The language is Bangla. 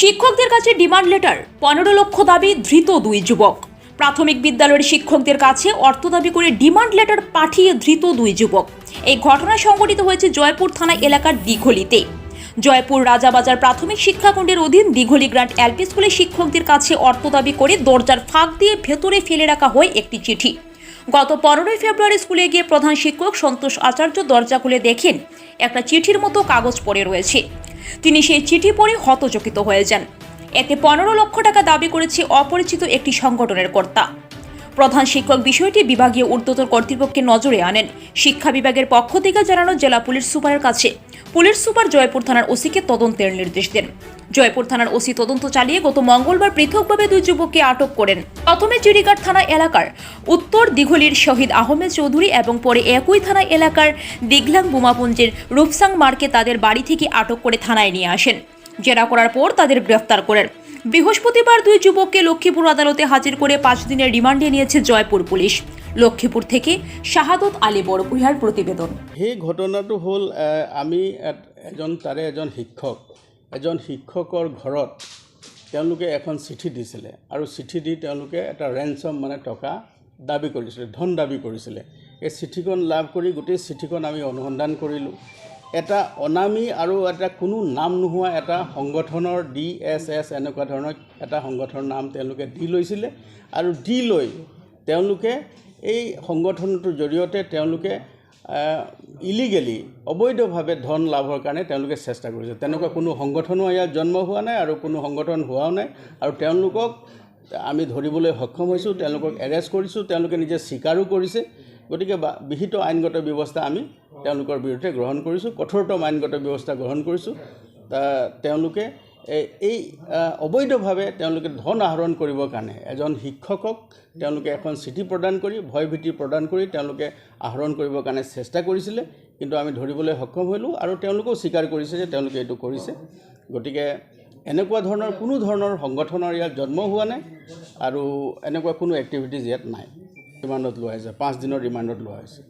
শিক্ষকদের কাছে ডিমান্ড লেটার, পনেরো লক্ষ দাবি, ধৃত দুই যুবক। প্রাথমিক বিদ্যালয়ের শিক্ষকদের কাছে অর্থ দাবি করে ডিমান্ড লেটার পাঠিয়ে ধৃত দুই যুবক। এই ঘটনা সংঘটিত হয়েছে জয়পুর থানা এলাকার দিঘলিতে। জয়পুর রাজাবাজার প্রাথমিক শিক্ষাখণ্ডের অধীন দিঘলি গ্রান্ট এলপি স্কুলের শিক্ষকদের কাছে অর্থ দাবি করে দরজার ফাঁক দিয়ে ভেতরে ফেলে রাখা হয় একটি চিঠি। গত পনেরোই ফেব্রুয়ারি স্কুলে গিয়ে প্রধান শিক্ষক সন্তোষ আচার্য দরজা খুলে দেখেন, একটা চিঠির মতো কাগজ পড়ে রয়েছে। তিনি সেই চিঠি পড়ে হতচকিত হয়ে যান। এতে পনেরো লক্ষ টাকা দাবি করেছে অপরিচিত একটি সংগঠনের কর্তা। প্রধান শিক্ষক বিষয়টি বিভাগীয় ঊর্ধ্বতন কর্তৃপক্ষের নজরে আনেন। শিক্ষা বিভাগের পক্ষ থেকে জানানো জেলা পুলিশ সুপারের কাছে। পুলিশ সুপার জয়পুর থানার ওসিকে তদন্তের নির্দেশ দেন। জয়পুর থানার ওসি তদন্ত চালিয়ে গত মঙ্গলবার পৃথকভাবে দুই যুবককে আটক করেন। প্রথমে চিড়িঘাট থানা এলাকার উত্তর দিঘলির শহীদ আহমেদ চৌধুরী এবং পরে একই থানা এলাকার দিঘলাং বোমাপুঞ্জের রূপসাং মার্কে তাদের বাড়ি থেকে আটক করে থানায় নিয়ে আসেন। জেরা করার পর তাদের গ্রেফতার করেন। বৃহস্পতিবার দুই যুবককে লক্ষ্মীপুর আদালতে হাজির করে পাঁচ দিনের রিমান্ডে নিয়েছে জয়পুর পুলিশ। লক্ষ্মীপুর থেকে শাহাদত আলী বড়ভূঞার প্ৰতিবেদন সেই ঘটনাটো হ'ল আমি এজন তাৰে এজন শিক্ষক। এজন শিক্ষকৰ ঘৰত তেওঁলোকে এখন চিঠি দিছিলে আৰু চিঠি দি তেওঁলোকে এটা ৰেঞ্চম মানে টকা দাবী কৰিছিলে ধন দাবী কৰিছিলে। এই চিঠিখন লাভ কৰি গোটেই চিঠিখন আমি অনুসন্ধান কৰিলোঁ। এটা অনামী আৰু এটা কোনো নাম নোহোৱা এটা সংগঠনৰ ডি এছ এছ এনেকুৱা ধৰণৰ এটা সংগঠনৰ নাম তেওঁলোকে দি লৈছিলে। আৰু দি লৈ তেওঁলোকে এই সংগঠনটোৰ জৰিয়তে তেওঁলোকে ইলিগেলি অবৈধভাৱে ধন লাভৰ কাৰণে তেওঁলোকে চেষ্টা কৰিছে। তেনেকুৱা কোনো সংগঠনো ইয়াত জন্ম হোৱা নাই আৰু কোনো সংগঠন হোৱাও নাই। আৰু তেওঁলোকক আমি ধৰিবলৈ সক্ষম হৈছোঁ তেওঁলোকক এৰেষ্ট কৰিছোঁ তেওঁলোকে নিজে স্বীকাৰো কৰিছে। গতিকে বিহিত আইনগত ব্যৱস্থা আমি তেওঁলোকৰ বিৰুদ্ধে গ্ৰহণ কৰিছোঁ কঠোৰতম আইনগত ব্যৱস্থা গ্ৰহণ কৰিছোঁ। তেওঁলোকে এই- অবৈধভাৱে তেওঁলোকে ধন আহৰণ কৰিবৰ কাৰণে এজন শিক্ষকক তেওঁলোকে এখন চিঠি প্ৰদান কৰি ভয়ভীতি প্ৰদান কৰি তেওঁলোকে আহৰণ কৰিবৰ কাৰণে চেষ্টা কৰিছিলে কিন্তু আমি ধৰিবলৈ সক্ষম হ'লোঁ আৰু তেওঁলোকেও স্বীকাৰ কৰিছে যে তেওঁলোকে এইটো কৰিছে। গতিকে এনেকুৱা ধৰণৰ কোনো ধৰণৰ সংগঠনৰ ইয়াত জন্ম হোৱা নাই আৰু এনেকুৱা কোনো এক্টিভিটিজ ইয়াত নাই। ৰিমাণ্ডত লোৱা হৈছে পাঁচ দিনৰ ৰিমাণ্ডত লোৱা হৈছে।